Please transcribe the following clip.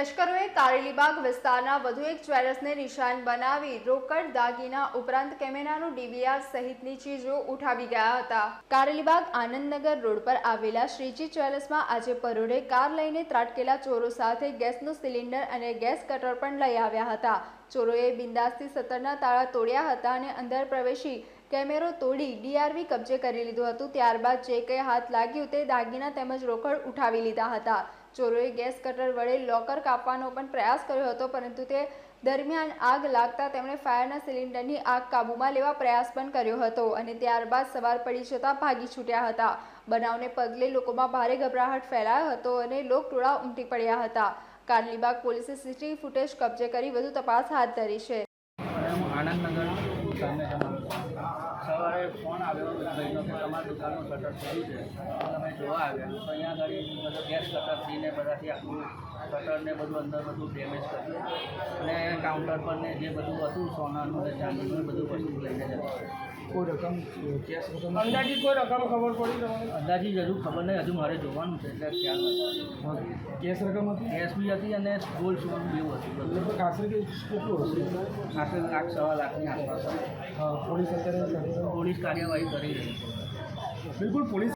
તસ્કરોએ કારેલીબાગ વિસ્તારના વધુ એક જ્વેલર્સને નિશાન બનાવી રોકડ દાગીના ઉપરાંત કેમેરાનું ડીવીઆર સહિતની ચીજો ઉઠાવી ગયા હતા. કારેલીબાગ આનંદનગર રોડ પર આવેલા શ્રીજી જ્વેલર્સમાં આજે પરોઢે કાર લઈને ત્રાટકેલા ચોરો સાથે ગેસનું સિલિન્ડર અને ગેસ કટર પણ લઈ આવ્યા હતા. ચોરોએ બિંદાસથી સત્તરના તાળા તોડ્યા હતા અને અંદર પ્રવેશી કેમેરો તોડી ડીઆરવી કબજે કરી લીધું હતું. ત્યારબાદ જે કંઈ હાથ લાગ્યું તે દાગીના તેમજ રોકડ ઉઠાવી લીધા હતા. ચોરોએ ગેસ કટર વડે લોકર કાપવાનો પણ પ્રયાસ કર્યો હતો, પરંતુ તે દરમિયાન આગ લાગતા તેમણે ફાયરના સિલિન્ડરની આગ કાબૂમાં લેવા પ્રયાસ પણ કર્યો હતો અને ત્યારબાદ સવાર પડી જતાં ભાગી છૂટ્યા હતા. બનાવને પગલે લોકોમાં ભારે ગભરાહટ ફેલાયો હતો અને લોકટોળા ઉમટી પડ્યા હતા. કારલીબાગ પોલીસે સીસીટીવી ફૂટેજ કબજે કરી વધુ તપાસ હાથ ધરી છે. આનંદનગર સામે સવારે ફોન આવ્યો ભાઈનો કે તમારી દુકાનનું શટર થયું છે. અમે જોવા આવ્યા. તો અહીંયા આગળ બધું ગેસ કટરથી ને બધાથી આખું શટર ને બધું અંદર બધું ડેમેજ કર્યું. અને કાઉન્ટર પર ને જે બધું હતું સોનાનું ને ચાંદીનું બધું વસ્તુ લઈને જતા. કોઈ રકમ કેશ રકમ? અંદાજી કોઈ રકમ ખબર પડી તમને? અંદાજી હજુ ખબર નહીં હજુ મારે જોવાનું છે એટલે ખ્યાલ કેશ રકમ હતી? કેશ બી હતી અને ગોલ્ડ સોનું બી એવું હતું. લગભગ આશરે કેટલું હશે આશરે લાખ સવા લાખની આસપાસ. પોલીસ અત્યારે પોલીસ કાર્યવાહી કરી રહી છે. બિલકુલ પોલીસ